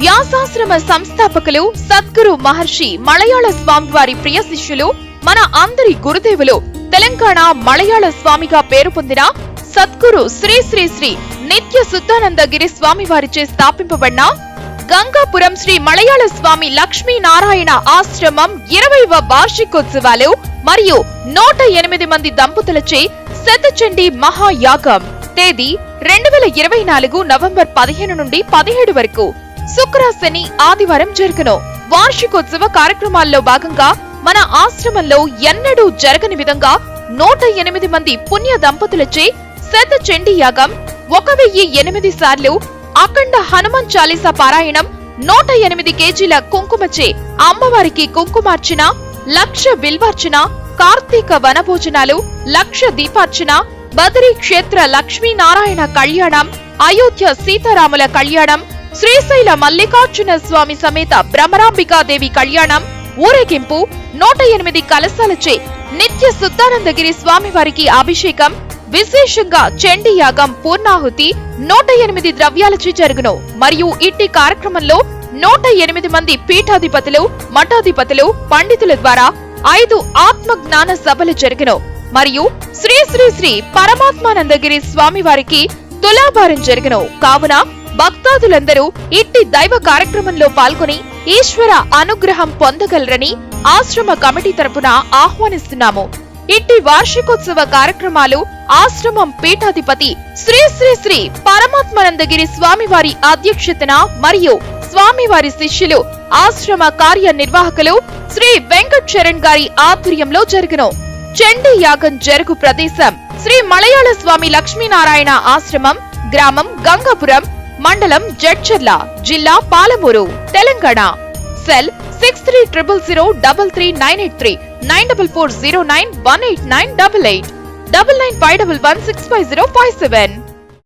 వ్యాసాశ్రమ సంస్థాపకులు సద్గురు మహర్షి మలయాళ స్వామివారి ప్రియ శిష్యులు మన అందరి గురుదేవులు తెలంగాణ మలయాళ స్వామిగా పేరు పొందిన సద్గురు శ్రీ శ్రీ శ్రీ నిత్య శుద్ధానందగిరి స్వామివారిచే స్థాపింపబడిన గంగాపురం శ్రీ మలయాళ స్వామి లక్ష్మీ నారాయణ ఆశ్రమం ఇరవైవ వార్షికోత్సవాలు మరియు నూట ఎనిమిది మంది దంపతులచే శతచండి మహాయాగం తేదీ రెండు వేల ఇరవై నాలుగు నవంబర్ పదిహేను నుండి పదిహేడు వరకు. శుక్ర శని ఆదివారం జరుగును. వార్షికోత్సవ కార్యక్రమాల్లో భాగంగా మన ఆశ్రమంలో ఎన్నడూ జరగని విధంగా నూట ఎనిమిది మంది పుణ్య దంపతులచే శత చండీ యాగం ఒక వెయ్యి ఎనిమిది సార్లు అఖండ హనుమాన్ చాలీసా పారాయణం నూట ఎనిమిది కేజీల కుంకుమచే అమ్మవారికి కుంకుమార్చన లక్ష బిల్వార్చన కార్తీక వనభోజనాలు లక్ష దీపార్చన బదరీ క్షేత్ర లక్ష్మీనారాయణ కళ్యాణం అయోధ్య సీతారాముల కళ్యాణం శ్రీశైల మల్లికార్జున స్వామి సమేత భ్రమరాంబికాదేవి కళ్యాణం ఊరేగింపు నూట ఎనిమిది కలశాలచే నిత్య సుద్ధానందగిరి స్వామివారికి అభిషేకం విశేషంగా చండీ యాగం పూర్ణాహుతి నూట ఎనిమిది ద్రవ్యాలచే జరుగును. మరియు ఇట్టి కార్యక్రమంలో నూట ఎనిమిది మంది పీఠాధిపతులు మఠాధిపతులు పండితుల ద్వారా ఐదు ఆత్మ జ్ఞాన సభలు జరిగిన. మరియు శ్రీ శ్రీ శ్రీ పరమాత్మానందగిరి స్వామివారికి తులాభారం జరిగిన. కావున భక్తాదులందరూ ఇట్టి దైవ కార్యక్రమంలో పాల్గొని ఈశ్వర అనుగ్రహం పొందగలరని ఆశ్రమ కమిటీ తరపున ఆహ్వానిస్తున్నాము. ఇట్టి వార్షికోత్సవ కార్యక్రమాలు ఆశ్రమం పీఠాధిపతి శ్రీ శ్రీ శ్రీ పరమాత్మానందగిరి స్వామివారి అధ్యక్షతన మరియు స్వామివారి శిష్యులు ఆశ్రమ కార్యనిర్వాహకులు శ్రీ వెంకట్ చరణ్ గారి ఆధ్వర్యంలో జరుగును. చండీ యాగం జరుగు ప్రదేశం శ్రీ మలయాళ స్వామి లక్ష్మీనారాయణ ఆశ్రమం గ్రామం గంగాపురం మండలం జడ్చర్ల జిల్లా Palamuru Telangana cell six three triple zero double three nine eight three nine double four zero nine one eight nine double eight double nine five double one six five zero five seven